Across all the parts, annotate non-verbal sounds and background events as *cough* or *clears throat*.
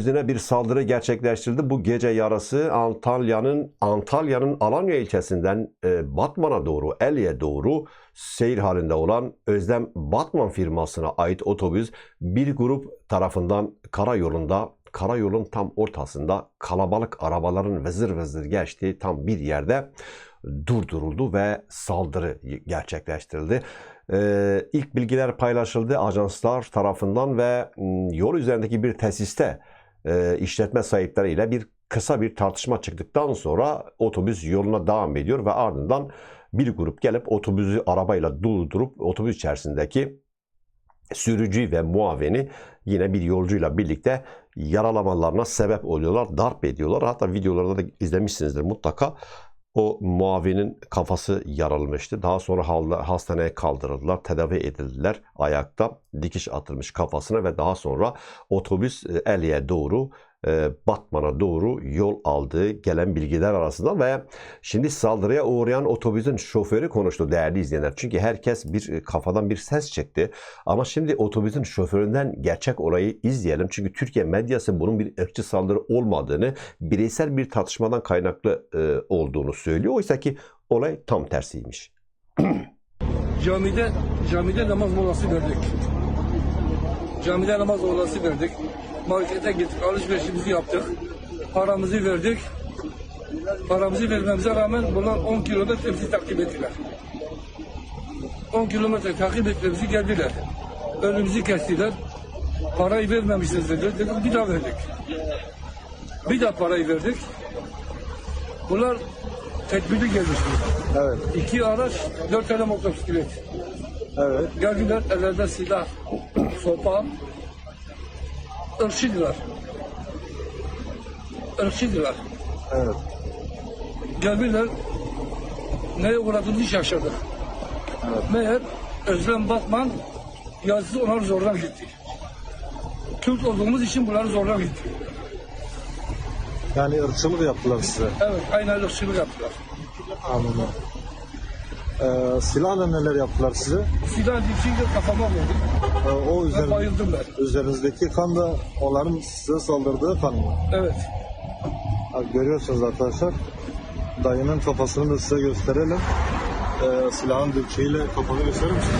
Yüzüne bir saldırı gerçekleştirdi. Bu gece yarısı Antalya'nın Antalya'nın Alanya ilçesinden e, Batman'a doğru, Eli'ye doğru seyir halinde olan Özlem Batman firmasına ait otobüs bir grup tarafından karayolunda, karayolun tam ortasında kalabalık arabaların vezir vezir geçtiği tam bir yerde durduruldu ve saldırı gerçekleştirildi. Ee, ilk bilgiler paylaşıldı ajanslar tarafından ve yol üzerindeki bir tesiste e, işletme sahipleriyle bir kısa bir tartışma çıktıktan sonra otobüs yoluna devam ediyor ve ardından bir grup gelip otobüsü arabayla durdurup otobüs içerisindeki sürücü ve muavini yine bir yolcuyla birlikte yaralamalarına sebep oluyorlar, darp ediyorlar. Hatta videolarda da izlemişsinizdir mutlaka. O muavinin kafası yaralmıştı. Daha sonra hastaneye kaldırıldılar, tedavi edildiler. Ayakta dikiş atılmış kafasına ve daha sonra otobüs e, Eli'ye doğru, Batman'a doğru yol aldığı gelen bilgiler arasında ve şimdi saldırıya uğrayan otobüsün şoförü konuştu değerli izleyenler. Çünkü herkes bir e, kafadan bir ses çekti. Ama şimdi otobüsün şoföründen gerçek olayı izleyelim. Çünkü Türkiye medyası bunun bir ırkçı saldırı olmadığını, bireysel bir tartışmadan kaynaklı e, olduğunu söylüyor. Oysa ki olay tam tersiymiş. *clears throat* Camide camide namaz molası verdik. Camide namaz molası verdik. Markete gittik, alışverişimizi yaptık. Paramızı verdik. Paramızı vermemize rağmen bunlar 10 kilometre bizi takip ettiler. 10 kilometre takip etmemizi geldiler. Önümüzü kestiler. Parayı vermemişsiniz dediler. Dedim bir daha verdik. Bir daha parayı verdik. Bunlar tedbirli gelmişti. Evet, İki araç, dört tane motosiklet. evet, Geldiler ellerinde silah, sopa. Irkçıdılar. Irkçıdılar. evet. Geldiler. Neye uğradığımızı şaşırdık. Evet. Meğer Özlem Batman yazısı onları zorla gitti. Türk olduğumuz için bunları zorla gitti. Yani ırkçılık yaptılar size. Evet, aynen ırkçılık yaptılar. Anladım. Ee, silahla neler yaptılar size? Silah dipçiyle kafama vurdu. Ee, o Ben bayıldım ben. üzerinizdeki kan da onların size saldırdığı kan mı? Evet. Ha, görüyorsunuz arkadaşlar. Dayının kafasını da size gösterelim. Ee, silahın dipçiyle kafanı gösterir misin?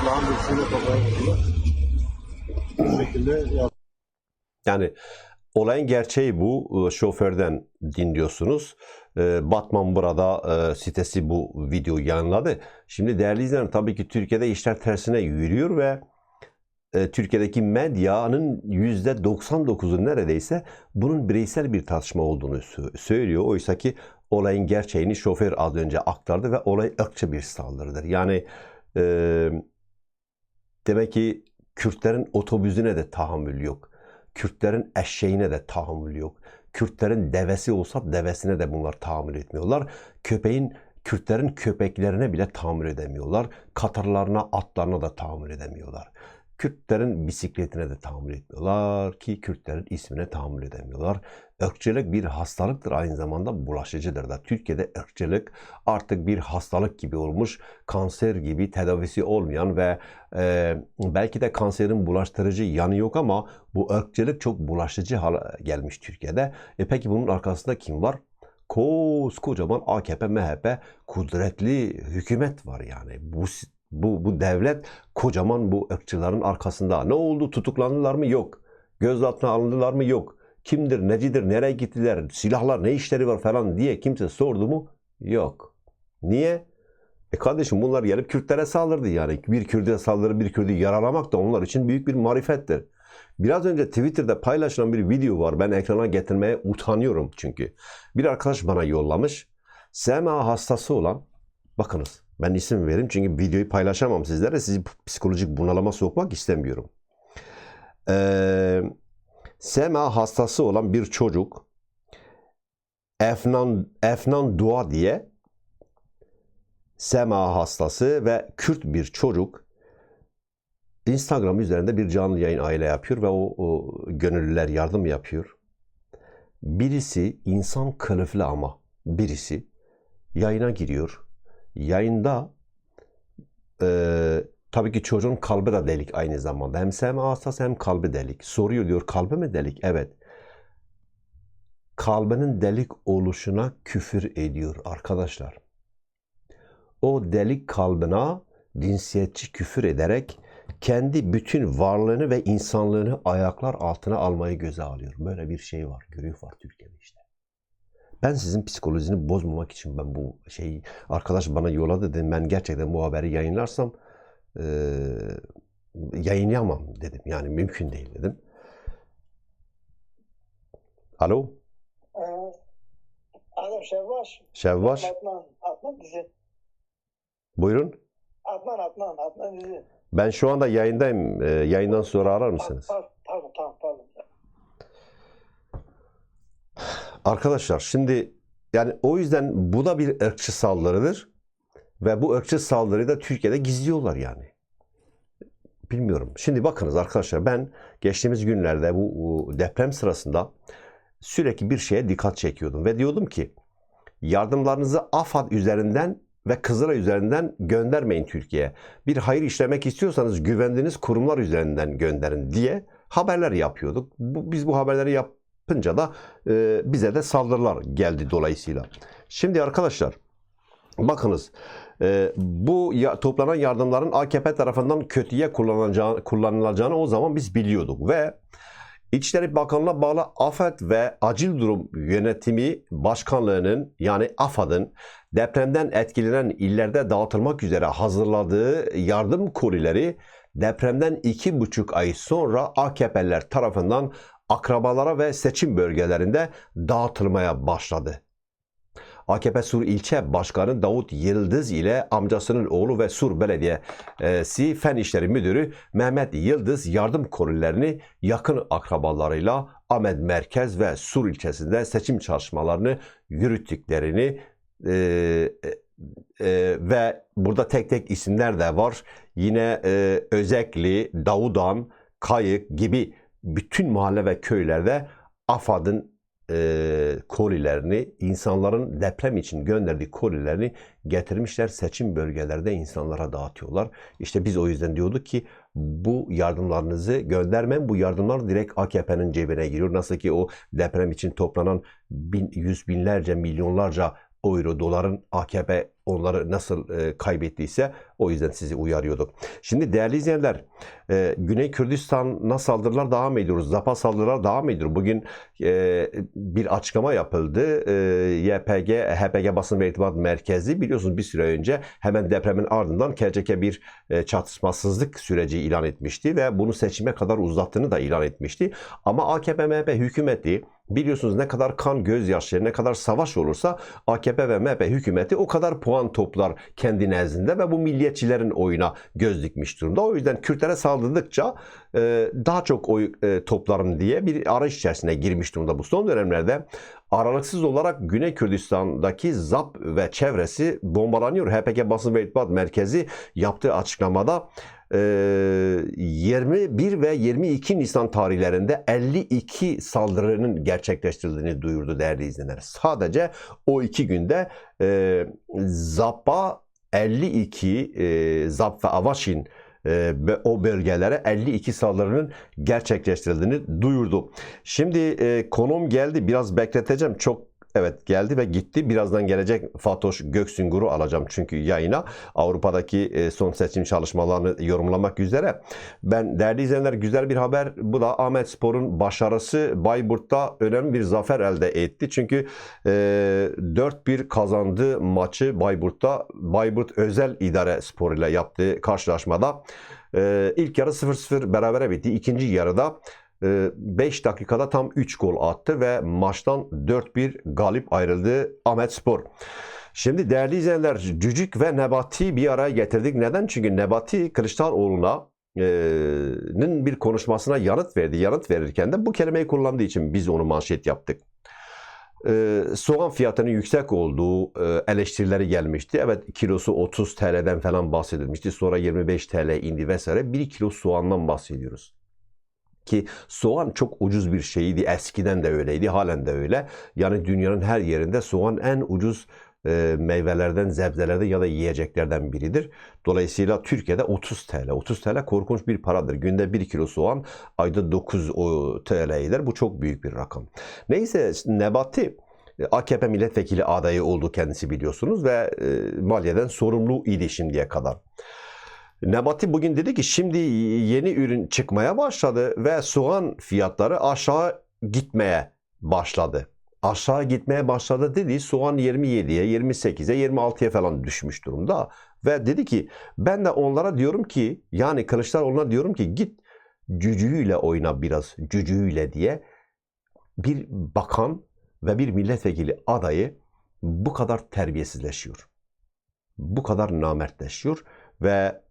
Silahın dipçiyle kafayı vurdular. Bu şekilde yap- Yani olayın gerçeği bu. Şoförden dinliyorsunuz. Ee, Batman burada e, sitesi bu videoyu yayınladı. Şimdi değerli izleyenler tabii ki Türkiye'de işler tersine yürüyor ve e, Türkiye'deki medyanın %99'u neredeyse bunun bireysel bir tartışma olduğunu sö- söylüyor. Oysa ki olayın gerçeğini şoför az önce aktardı ve olay ırkçı bir saldırıdır. Yani e, demek ki Kürtlerin otobüsüne de tahammül yok. Kürtlerin eşeğine de tahammül yok. Kürtlerin devesi olsa devesine de bunlar tahammül etmiyorlar. Köpeğin Kürtlerin köpeklerine bile tahammül edemiyorlar. Katarlarına, atlarına da tahammül edemiyorlar. Kürtlerin bisikletine de tahammül etmiyorlar ki Kürtlerin ismine tahammül edemiyorlar. Irkçılık bir hastalıktır aynı zamanda bulaşıcıdır da. Türkiye'de ırkçılık artık bir hastalık gibi olmuş, kanser gibi tedavisi olmayan ve e, belki de kanserin bulaştırıcı yanı yok ama bu ırkçılık çok bulaşıcı hale gelmiş Türkiye'de. E peki bunun arkasında kim var? Koskocaman AKP, MHP kudretli hükümet var yani. Bu bu, bu devlet kocaman bu ırkçıların arkasında. Ne oldu? Tutuklandılar mı? Yok. Gözaltına alındılar mı? Yok. Kimdir, necidir, nereye gittiler, silahlar ne işleri var falan diye kimse sordu mu? Yok. Niye? E kardeşim bunlar gelip Kürtlere saldırdı yani. Bir Kürt'e saldırı, bir Kürt'ü yaralamak da onlar için büyük bir marifettir. Biraz önce Twitter'da paylaşılan bir video var. Ben ekrana getirmeye utanıyorum çünkü. Bir arkadaş bana yollamış. SMA hastası olan, bakınız ben isim vereyim çünkü videoyu paylaşamam sizlere. Sizi psikolojik bunalıma sokmak istemiyorum. Ee, SMA hastası olan bir çocuk Efnan, Efnan Dua diye SMA hastası ve Kürt bir çocuk Instagram üzerinde bir canlı yayın aile yapıyor ve o, o gönüllüler yardım yapıyor. Birisi insan kılıflı ama birisi yayına giriyor. Yayında e, Tabii ki çocuğun kalbi de delik aynı zamanda. Hem sevme hastası hem kalbi delik. Soruyor diyor kalbi mi delik? Evet. Kalbinin delik oluşuna küfür ediyor arkadaşlar. O delik kalbine cinsiyetçi küfür ederek kendi bütün varlığını ve insanlığını ayaklar altına almayı göze alıyor. Böyle bir şey var. Görüyor var Türkiye'de işte. Ben sizin psikolojisini bozmamak için ben bu şeyi arkadaş bana yolladı dedim. Ben gerçekten bu haberi yayınlarsam eee yayınlayamam dedim. Yani mümkün değil dedim. Alo, Ee, Adam Şevvaş. Şevvaş. Adnan. Adnan dizi. Buyurun. Adnan Adnan. Adnan dizi. Ben şu anda yayındayım. Eee, yayından sonra arar mısınız? Pardon, pardon, Arkadaşlar şimdi yani o yüzden bu da bir ırkçı saldırıdır. Ve bu ırkçı saldırıyı da Türkiye'de gizliyorlar yani. Bilmiyorum. Şimdi bakınız arkadaşlar ben geçtiğimiz günlerde bu, bu deprem sırasında sürekli bir şeye dikkat çekiyordum. Ve diyordum ki yardımlarınızı AFAD üzerinden ve Kızılay üzerinden göndermeyin Türkiye'ye. Bir hayır işlemek istiyorsanız güvendiğiniz kurumlar üzerinden gönderin diye haberler yapıyorduk. Bu, biz bu haberleri yapınca da e, bize de saldırılar geldi dolayısıyla. Şimdi arkadaşlar bakınız e, bu ya, toplanan yardımların AKP tarafından kötüye kullanılacağı, kullanılacağını o zaman biz biliyorduk ve İçişleri Bakanlığı'na bağlı AFAD ve Acil Durum Yönetimi Başkanlığı'nın yani AFAD'ın depremden etkilenen illerde dağıtılmak üzere hazırladığı yardım kolileri depremden iki buçuk ay sonra AKP'liler tarafından akrabalara ve seçim bölgelerinde dağıtılmaya başladı. AKP Sur İlçe Başkanı Davut Yıldız ile amcasının oğlu ve Sur Belediyesi Fen İşleri Müdürü Mehmet Yıldız yardım kolilerini yakın akrabalarıyla Ahmet Merkez ve Sur ilçesinde seçim çalışmalarını yürüttüklerini e, e, ve burada tek tek isimler de var. Yine e, Özekli, Davudan, Kayık gibi bütün mahalle ve köylerde AFAD'ın e, kolilerini, insanların deprem için gönderdiği kolilerini getirmişler. Seçim bölgelerde insanlara dağıtıyorlar. İşte biz o yüzden diyorduk ki bu yardımlarınızı göndermeyin. Bu yardımlar direkt AKP'nin cebine giriyor. Nasıl ki o deprem için toplanan bin, yüz binlerce, milyonlarca euro, doların AKP onları nasıl e, kaybettiyse o yüzden sizi uyarıyorduk. Şimdi değerli izleyenler, e, Güney Kürdistan'a saldırılar devam ediyoruz. Zapa saldırılar devam ediyor. Bugün e, bir açıklama yapıldı. E, YPG, HPG Basın ve İrtibat Merkezi biliyorsunuz bir süre önce hemen depremin ardından KCK bir e, çatışmasızlık süreci ilan etmişti ve bunu seçime kadar uzattığını da ilan etmişti. Ama AKP MHP hükümeti biliyorsunuz ne kadar kan gözyaşı, ne kadar savaş olursa AKP ve MHP hükümeti o kadar puan toplar kendi nezdinde ve bu milliyetçilerin oyuna göz dikmiş durumda. O yüzden Kürtlere saldırdıkça e, daha çok oy e, toplarım diye bir arayış içerisine girmiş durumda. Bu son dönemlerde aralıksız olarak Güney Kürdistan'daki ZAP ve çevresi bombalanıyor. HPG Basın ve İrtibat Merkezi yaptığı açıklamada 21 ve 22 Nisan tarihlerinde 52 saldırının gerçekleştirildiğini duyurdu değerli izleyenler. Sadece o iki günde e, ZAP'a 52 e, ZAP ve Avaşin e, o bölgelere 52 saldırının gerçekleştirildiğini duyurdu. Şimdi e, konum geldi. Biraz bekleteceğim. Çok Evet geldi ve gitti. Birazdan gelecek Fatoş Göksüngur'u alacağım çünkü yayına. Avrupa'daki e, son seçim çalışmalarını yorumlamak üzere. Ben değerli izleyenler güzel bir haber. Bu da Ahmet Spor'un başarısı Bayburt'ta önemli bir zafer elde etti. Çünkü e, 4-1 kazandı maçı Bayburt'ta. Bayburt Özel İdare Spor ile yaptığı karşılaşmada. E, ilk yarı 0-0 berabere bitti. İkinci yarıda 5 dakikada tam 3 gol attı ve maçtan 4-1 galip ayrıldı Ahmet Spor. Şimdi değerli izleyenler Cücük ve Nebati bir araya getirdik. Neden? Çünkü Nebati Kılıçdaroğlu'na nin bir konuşmasına yanıt verdi. Yanıt verirken de bu kelimeyi kullandığı için biz onu manşet yaptık. Ee, soğan fiyatının yüksek olduğu e, eleştirileri gelmişti. Evet kilosu 30 TL'den falan bahsedilmişti. Sonra 25 TL indi vesaire. 1 kilo soğandan bahsediyoruz ki soğan çok ucuz bir şeydi. Eskiden de öyleydi, halen de öyle. Yani dünyanın her yerinde soğan en ucuz e, meyvelerden, sebzelerden ya da yiyeceklerden biridir. Dolayısıyla Türkiye'de 30 TL. 30 TL korkunç bir paradır. Günde 1 kilo soğan ayda 9 o, TL eder. Bu çok büyük bir rakam. Neyse Nebati e, AKP milletvekili adayı oldu kendisi biliyorsunuz ve e, maliyeden sorumlu idi şimdiye kadar. Nebati bugün dedi ki şimdi yeni ürün çıkmaya başladı ve soğan fiyatları aşağı gitmeye başladı. Aşağı gitmeye başladı dediği soğan 27'ye, 28'e, 26'ya falan düşmüş durumda. Ve dedi ki ben de onlara diyorum ki yani Kılıçdaroğlu'na diyorum ki git cücüğüyle oyna biraz cücüğüyle diye bir bakan ve bir milletvekili adayı bu kadar terbiyesizleşiyor. Bu kadar namertleşiyor ve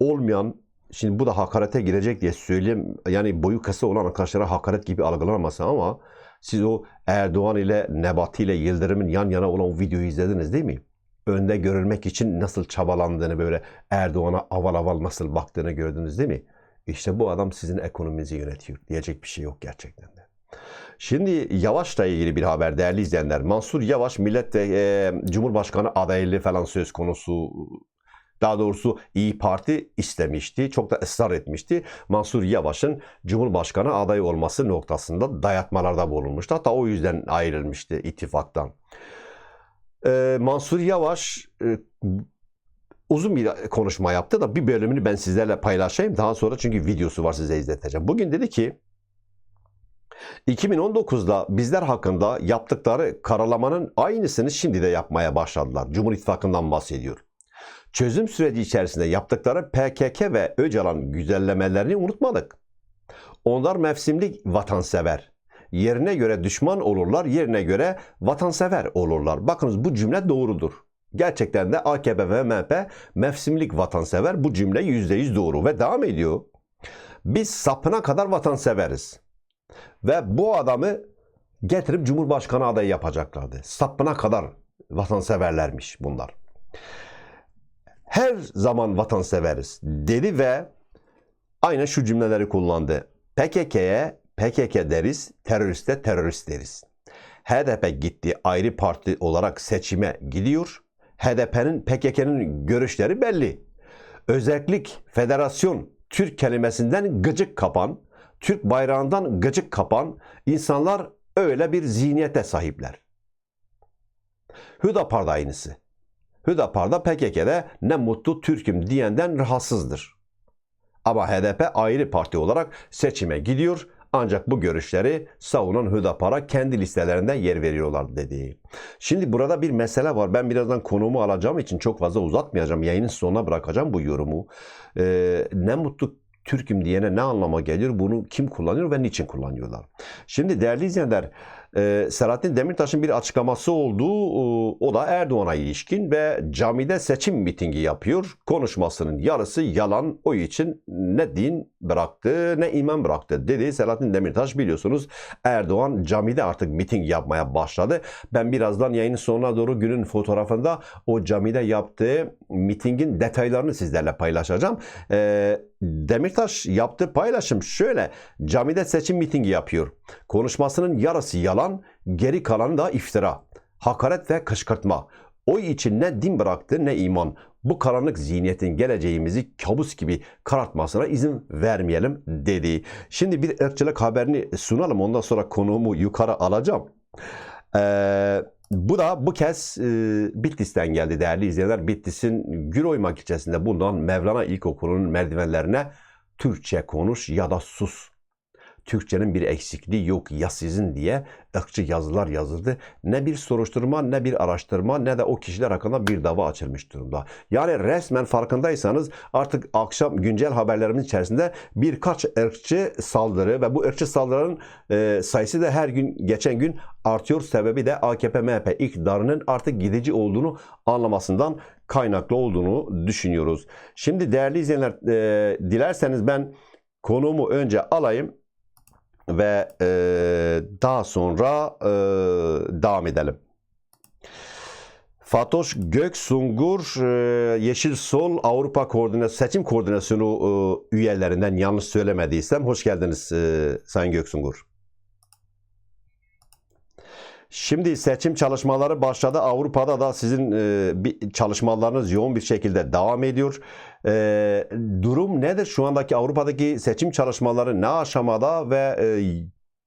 olmayan şimdi bu da hakarete girecek diye söyleyeyim. Yani boyu kısa olan arkadaşlara hakaret gibi algılanmasın ama siz o Erdoğan ile Nebati ile Yıldırım'ın yan yana olan videoyu izlediniz değil mi? Önde görülmek için nasıl çabalandığını böyle Erdoğan'a aval aval nasıl baktığını gördünüz değil mi? İşte bu adam sizin ekonominizi yönetiyor. Diyecek bir şey yok gerçekten de. Şimdi Yavaş'la ilgili bir haber değerli izleyenler. Mansur Yavaş millet ve Cumhurbaşkanı adaylığı falan söz konusu daha doğrusu İyi Parti istemişti. Çok da ısrar etmişti. Mansur Yavaş'ın Cumhurbaşkanı adayı olması noktasında dayatmalarda bulunmuştu. Hatta o yüzden ayrılmıştı ittifaktan. Ee, Mansur Yavaş e, uzun bir konuşma yaptı da bir bölümünü ben sizlerle paylaşayım. Daha sonra çünkü videosu var size izleteceğim. Bugün dedi ki 2019'da bizler hakkında yaptıkları karalamanın aynısını şimdi de yapmaya başladılar. Cumhur İttifakı'ndan bahsediyor. Çözüm süreci içerisinde yaptıkları PKK ve Öcalan güzellemelerini unutmadık. Onlar mevsimlik vatansever. Yerine göre düşman olurlar, yerine göre vatansever olurlar. Bakınız bu cümle doğrudur. Gerçekten de AKP ve MHP mevsimlik vatansever. Bu cümle %100 doğru ve devam ediyor. Biz sapına kadar vatanseveriz. Ve bu adamı getirip Cumhurbaşkanı adayı yapacaklardı. Sapına kadar vatanseverlermiş bunlar. Her zaman vatanseveriz dedi ve aynen şu cümleleri kullandı. PKK'ye PKK deriz, teröriste terörist deriz. HDP gitti ayrı parti olarak seçime gidiyor. HDP'nin PKK'nın görüşleri belli. Özellik, federasyon, Türk kelimesinden gıcık kapan, Türk bayrağından gıcık kapan insanlar öyle bir zihniyete sahipler. Hüdapar da aynısı. Hüdapar da PKK'de ne mutlu Türk'üm diyenden rahatsızdır. Ama HDP ayrı parti olarak seçime gidiyor ancak bu görüşleri savunan Hüdapar'a kendi listelerinde yer veriyorlar dedi. Şimdi burada bir mesele var. Ben birazdan konumu alacağım için çok fazla uzatmayacağım. Yayının sonuna bırakacağım bu yorumu. Ee, ne mutlu Türk'üm diyene ne anlama geliyor? Bunu kim kullanıyor ve niçin kullanıyorlar? Şimdi değerli izleyenler, e, Selahattin Demirtaş'ın bir açıklaması oldu. E, O da Erdoğan'a ilişkin ve camide seçim mitingi yapıyor. Konuşmasının yarısı yalan. O için ne din bıraktı ne iman bıraktı dedi. Selahattin Demirtaş biliyorsunuz Erdoğan camide artık miting yapmaya başladı. Ben birazdan yayının sonuna doğru günün fotoğrafında o camide yaptığı mitingin detaylarını sizlerle paylaşacağım. E, Demirtaş yaptığı paylaşım şöyle. Camide seçim mitingi yapıyor. Konuşmasının yarısı yalan, geri kalanı da iftira. Hakaret ve kışkırtma. O için ne din bıraktı ne iman. Bu karanlık zihniyetin geleceğimizi kabus gibi karartmasına izin vermeyelim dedi. Şimdi bir ırkçılık haberini sunalım. Ondan sonra konuğumu yukarı alacağım. Ee, bu da bu kez e, Bitlis'ten geldi değerli izleyenler. Bitlis'in Güroymak ilçesinde bulunan Mevlana İlkokulu'nun merdivenlerine Türkçe konuş ya da sus. Türkçenin bir eksikliği yok ya sizin diye ırkçı yazılar yazıldı. Ne bir soruşturma ne bir araştırma ne de o kişiler hakkında bir dava açılmış durumda. Yani resmen farkındaysanız artık akşam güncel haberlerimiz içerisinde birkaç ırkçı saldırı ve bu ırkçı saldırıların e, sayısı da her gün geçen gün artıyor. Sebebi de AKP MHP iktidarının artık gidici olduğunu anlamasından kaynaklı olduğunu düşünüyoruz. Şimdi değerli izleyenler e, dilerseniz ben konuğumu önce alayım ve e, daha sonra e, devam edelim. Fatoş Göksungur e, Yeşil Sol Avrupa Koordinasyonu Seçim Koordinasyonu e, üyelerinden yanlış söylemediysem hoş geldiniz e, Sayın Göksungur. Şimdi seçim çalışmaları başladı. Avrupa'da da sizin çalışmalarınız yoğun bir şekilde devam ediyor. E, durum nedir? Şu andaki Avrupa'daki seçim çalışmaları ne aşamada ve e,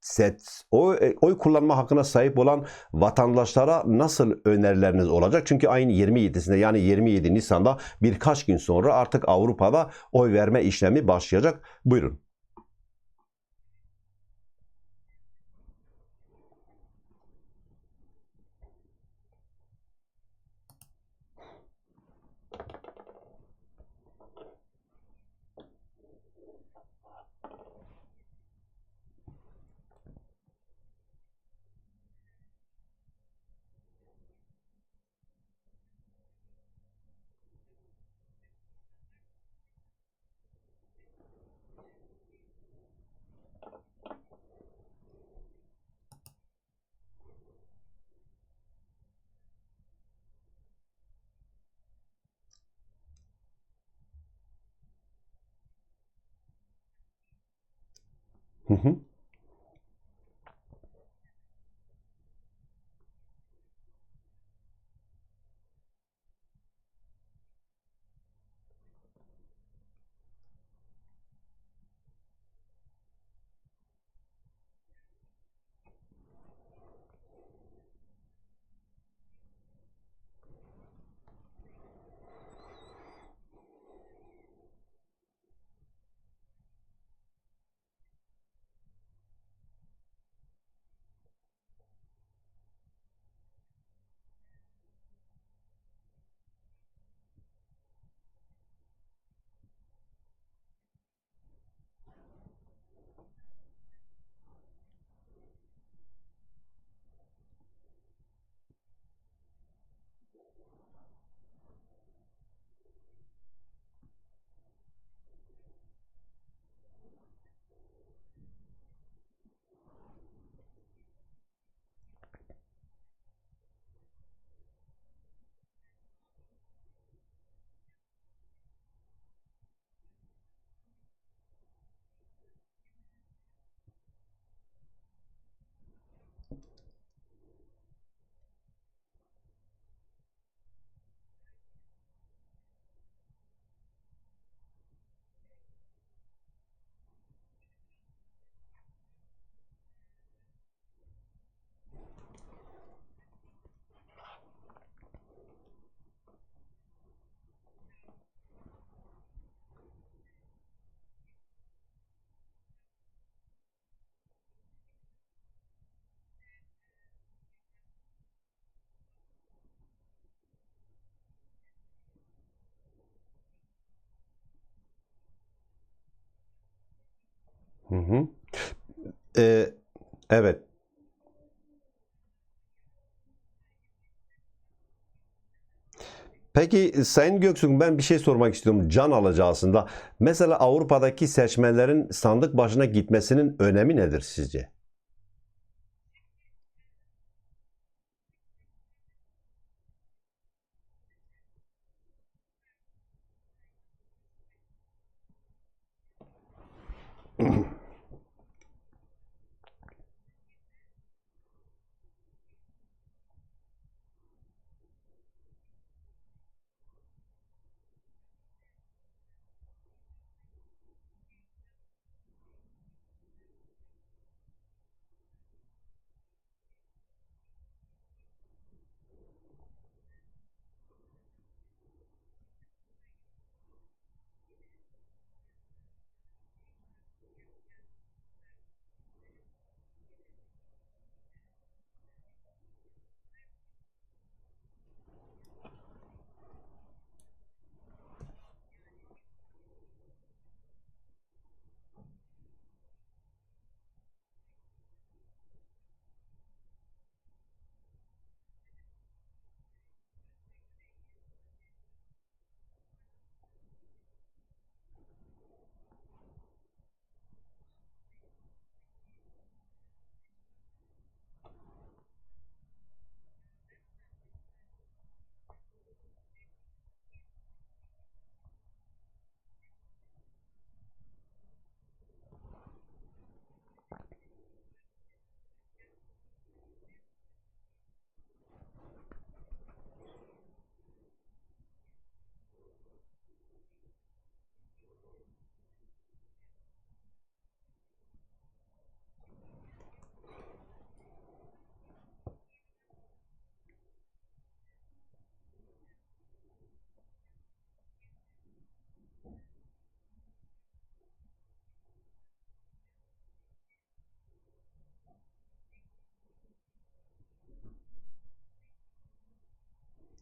set, oy, e, oy kullanma hakkına sahip olan vatandaşlara nasıl önerileriniz olacak? Çünkü ayın 27'sinde yani 27 Nisan'da birkaç gün sonra artık Avrupa'da oy verme işlemi başlayacak. Buyurun. Hı hı. Hı. Ee, evet. Peki Sayın Göksu ben bir şey sormak istiyorum can alıcı aslında. Mesela Avrupa'daki seçmenlerin sandık başına gitmesinin önemi nedir sizce?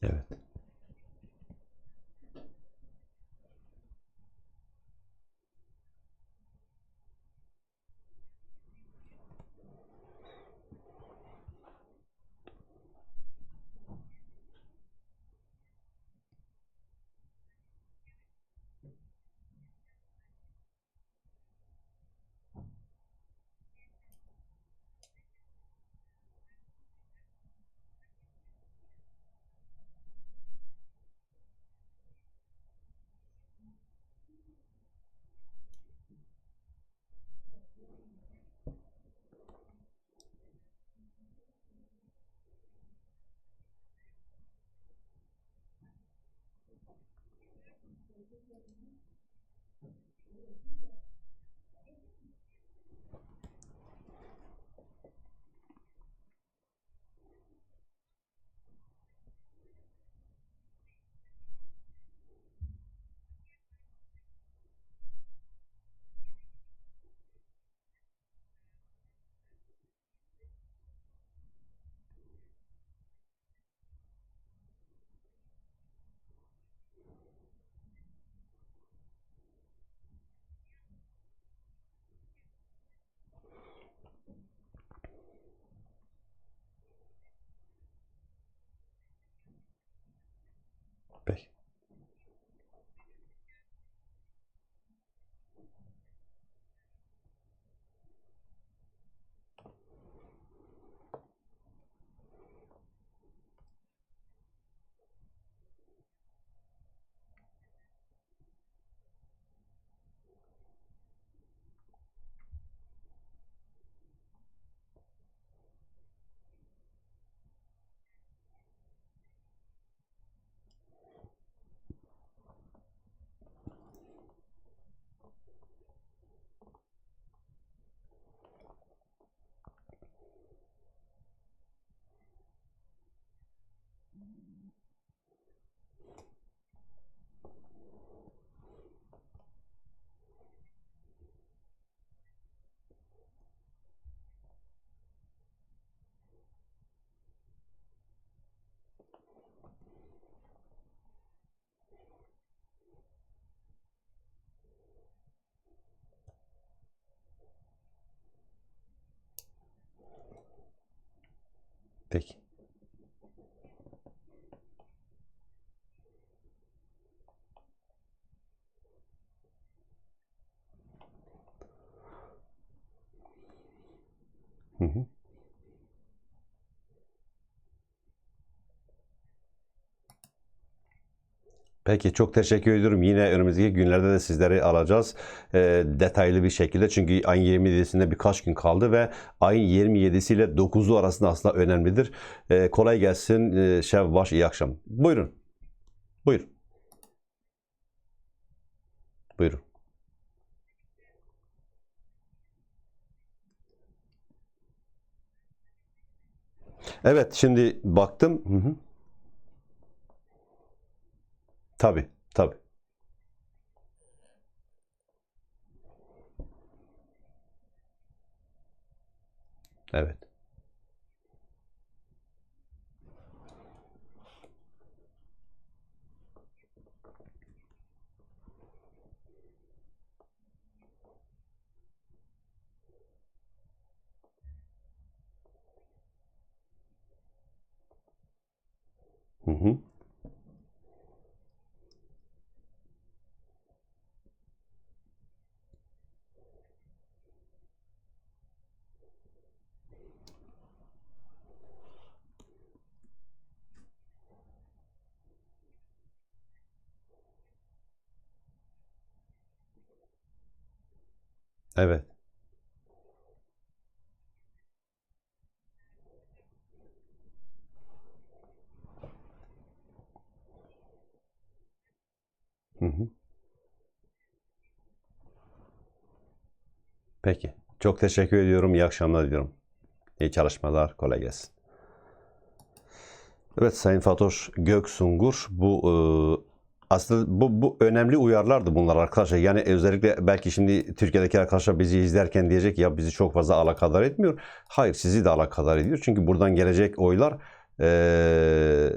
Evet. Thank you. Peki. Peki çok teşekkür ediyorum. Yine önümüzdeki günlerde de sizleri alacağız e, detaylı bir şekilde. Çünkü ayın 27'sinde birkaç gün kaldı ve ayın 27'si ile 9'u arasında aslında önemlidir. E, kolay gelsin e, Şef Baş iyi akşam. Buyurun. Buyurun. Buyurun. Evet şimdi baktım. Hı hı. Tabii, tabii. Evet. Hı hı. Evet. Hı hı. Peki. Çok teşekkür ediyorum. İyi akşamlar diliyorum. İyi çalışmalar. Kolay gelsin. Evet Sayın Fatoş Göksungur bu e, aslında bu, bu önemli uyarılardı bunlar arkadaşlar. Yani özellikle belki şimdi Türkiye'deki arkadaşlar bizi izlerken diyecek ya bizi çok fazla alakadar etmiyor. Hayır sizi de alakadar ediyor. Çünkü buradan gelecek oylar e,